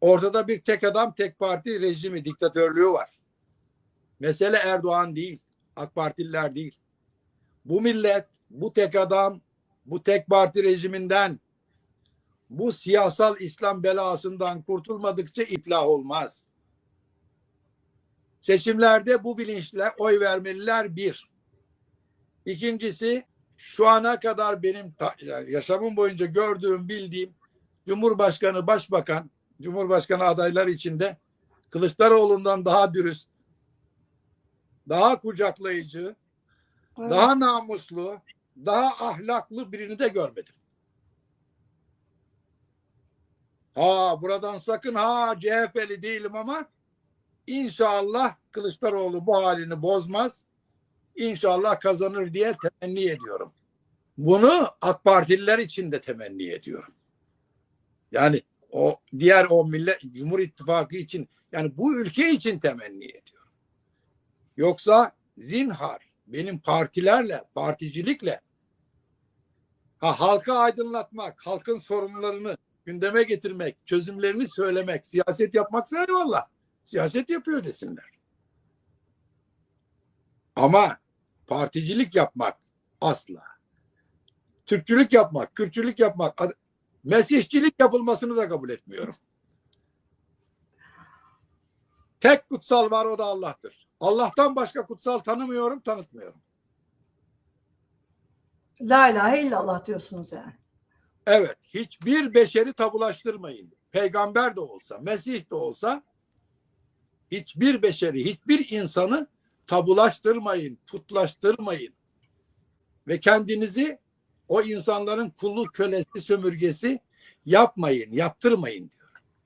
Ortada bir tek adam, tek parti rejimi, diktatörlüğü var. Mesele Erdoğan değil, AK Partililer değil. Bu millet, bu tek adam, bu tek parti rejiminden, bu siyasal İslam belasından kurtulmadıkça iflah olmaz. Seçimlerde bu bilinçle oy vermeliler bir. İkincisi şu ana kadar benim yani yaşamım boyunca gördüğüm, bildiğim Cumhurbaşkanı, Başbakan, Cumhurbaşkanı adayları içinde Kılıçdaroğlu'ndan daha dürüst, daha kucaklayıcı, Evet. daha namuslu, daha ahlaklı birini de görmedim. Ha buradan sakın ha CHP'li değilim ama inşallah Kılıçdaroğlu bu halini bozmaz. İnşallah kazanır diye temenni ediyorum. Bunu AK Partililer için de temenni ediyorum. Yani o diğer o millet Cumhur İttifakı için yani bu ülke için temenni ediyorum. Yoksa zinhar benim partilerle, particilikle ha, halka aydınlatmak, halkın sorunlarını gündeme getirmek, çözümlerini söylemek, siyaset yapmaksa eyvallah. Siyaset yapıyor desinler. Ama particilik yapmak asla. Türkçülük yapmak, Kürtçülük yapmak, Mesihçilik yapılmasını da kabul etmiyorum. Tek kutsal var o da Allah'tır. Allah'tan başka kutsal tanımıyorum, tanıtmıyorum. La ilahe illallah diyorsunuz yani. Evet, hiçbir beşeri tabulaştırmayın. Peygamber de olsa, Mesih de olsa hiçbir beşeri, hiçbir insanı tabulaştırmayın, putlaştırmayın. Ve kendinizi o insanların kulu, kölesi, sömürgesi yapmayın, yaptırmayın diyor.